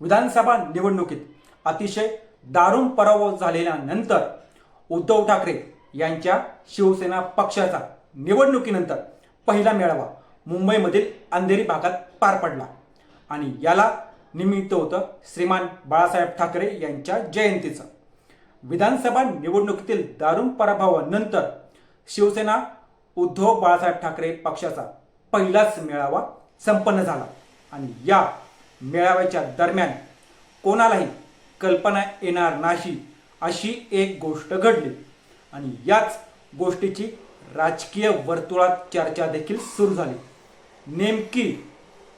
विधानसभा निवडणुकीत अतिशय दारुण पराभव झालेल्यानंतर उद्धव ठाकरे यांच्या शिवसेना पक्षाचा निवडणुकीनंतर पहिला मेळावा मुंबईमधील अंधेरी भागात पार पडला. आणि याला निमित्त होतं श्रीमान बाळासाहेब ठाकरे यांच्या जयंतीचं. विधानसभा निवडणुकीतील दारुण पराभवानंतर शिवसेना उद्धव बाळासाहेब ठाकरे पक्षाचा पहिलाच मेळावा संपन्न झाला. आणि या मेळाव्याच्या दरम्यान कोणालाही कल्पना येणार नाही अशी एक गोष्ट घडली. आणि याच गोष्टीची राजकीय वर्तुळात चर्चा देखील सुरू झाली. नेमकी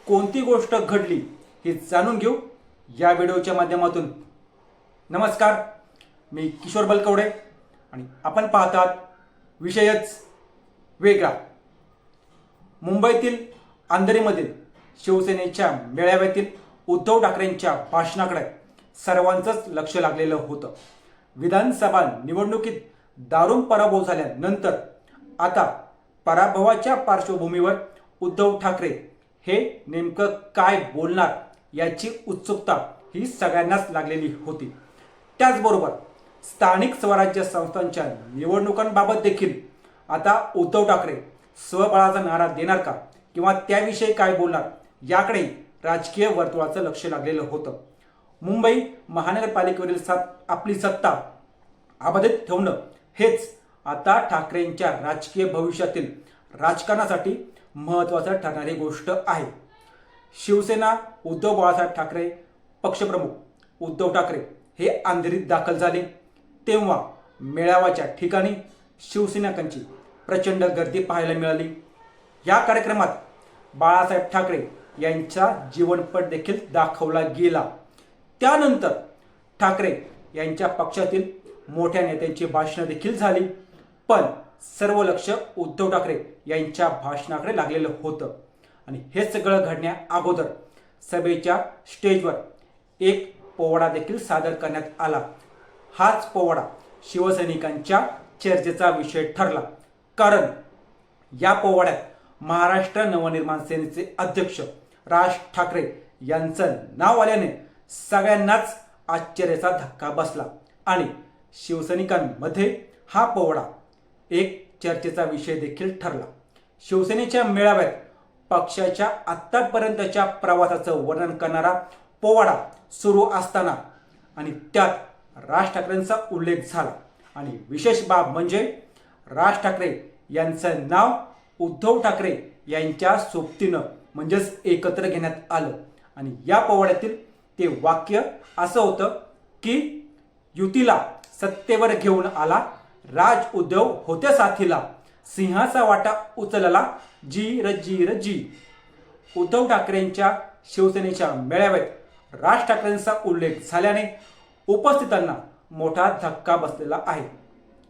कोणती गोष्ट घडली हे जाणून घेऊ या व्हिडिओच्या माध्यमातून. नमस्कार मी किशोर बलकवडे आणि आपण पाहतात विषयच वेगळा. मुंबईतील आंधरीमध्ये शिवसेनेच्या मेळाव्यातील उद्धव ठाकरेंच्या भाषणाकडे सर्वांचंच लक्ष लागलेलं होतं. विधानसभा निवडणुकीत दारुण पराभव झाल्यानंतर आता पराभवाच्या पार्श्वभूमीवर उद्धव ठाकरे हे नेमकं काय बोलणार याची उत्सुकता ही सगळ्यांनाच लागलेली होती. त्याचबरोबर स्थानिक स्वराज्य संस्थांच्या निवडणुकांबाबत देखील आता उद्धव ठाकरे स्वबळाचा नारा देणार का? किंवा त्याविषयी काय बोलणार? याकडे राजकीय वर्तुळाचं लक्ष लागलेलं होतं. मुंबई महानगरपालिकेवरील सात आपली सत्ता अबाधित ठेवणं हेच आता ठाकरेंच्या राजकीय भविष्यातील राजकारणासाठी महत्त्वाचं ठरणारी गोष्ट आहे. शिवसेना उद्धव बाळासाहेब ठाकरे पक्षप्रमुख उद्धव ठाकरे हे अंधेरीत दाखल झाले. तेव्हा मेळाव्याच्या ठिकाणी शिवसैनिकांची प्रचंड गर्दी पाहायला मिळाली. या कार्यक्रमात बाळासाहेब ठाकरे यांचा जीवनपट देखील दाखवला गेला. त्यानंतर ठाकरे यांच्या पक्षातील मोठ्या नेत्यांची भाषणं देखील झाली. पण सर्व लक्ष उद्धव ठाकरे यांच्या भाषणाकडे लागलेलं होतं. आणि हे सगळं घडण्या अगोदर सभेच्या स्टेजवर एक पोवाडा देखील सादर करण्यात आला. हाच पोवाडा शिवसैनिकांच्या चर्चेचा विषय ठरला. कारण या पोवाड्यात महाराष्ट्र नवनिर्माण सेनेचे अध्यक्ष राज ठाकरे यांचं नाव आल्याने सगळ्यांनाच आश्चर्याचा धक्का बसला. आणि शिवसैनिकांमध्ये हा पोवाडा एक चर्चेचा विषय देखील ठरला. शिवसेनेच्या मेळाव्यात पक्षाच्या आत्तापर्यंतच्या प्रवासाचं वर्णन करणारा पोवाडा सुरू असताना आणि त्यात राज ठाकरेंचा उल्लेख झाला. आणि विशेष बाब म्हणजे राज ठाकरे यांचं नाव उद्धव ठाकरे यांच्या सोबतीनं म्हणजेच एकत्र घेण्यात आलं. आणि या पोवाड्यातील ते वाक्य असं होतं की युतीला सत्तेवर घेऊन आला राज उद्धव होत्या साथीला सिंहाचा वाटा उचलला जी र जी र जी उद्धव ठाकरेंच्या शिवसेनेच्या मेळाव्यात राज ठाकरेंचा उल्लेख झाल्याने उपस्थितांना मोठा धक्का बसलेला आहे.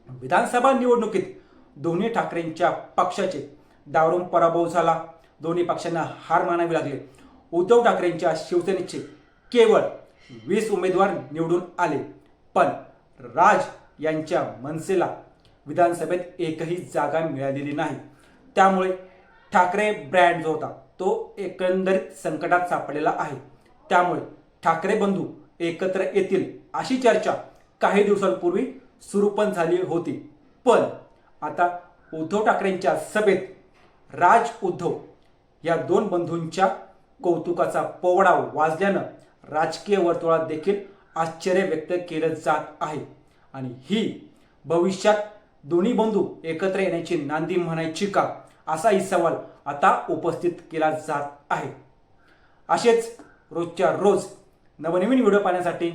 विधानसभा निवडणुकीत दोन्ही ठाकरेंच्या पक्षाचे दारुण पराभव झाला. दोन्ही पक्षांना हार मानावी लागले. उद्धव ठाकरेंच्या शिवसेनेचे केवळ वीस उमेदवार निवडून आले. पण राज यांच्या मनसेला विधानसभेत एकही जागा मिळालेली नाही. त्यामुळे ठाकरे ब्रँड जो होता तो एकंदरीत संकटात सापडलेला आहे. त्यामुळे ठाकरे बंधू एकत्र येतील अशी चर्चा काही दिवसांपूर्वी सुरू पण झाली होती. पण आता उद्धव ठाकरेंच्या सभेत राज उद्धव या दोन बंधूंच्या कौतुकाचा पोवडा वाजल्यानं राजकीय वर्तुळात देखील आश्चर्य व्यक्त केलं जात आहे. आणि ही भविष्यात दोन्ही बंधू एकत्र येण्याची नांदी म्हणायची का? असाही सवाल आता उपस्थित केला जात आहे. असेच रोजच्या रोज नवनवीन व्हिडिओ पाहण्यासाठी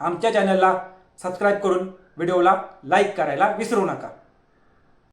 आमच्या चॅनलला सबस्क्राईब करून व्हिडिओला लाईक करायला विसरू नका.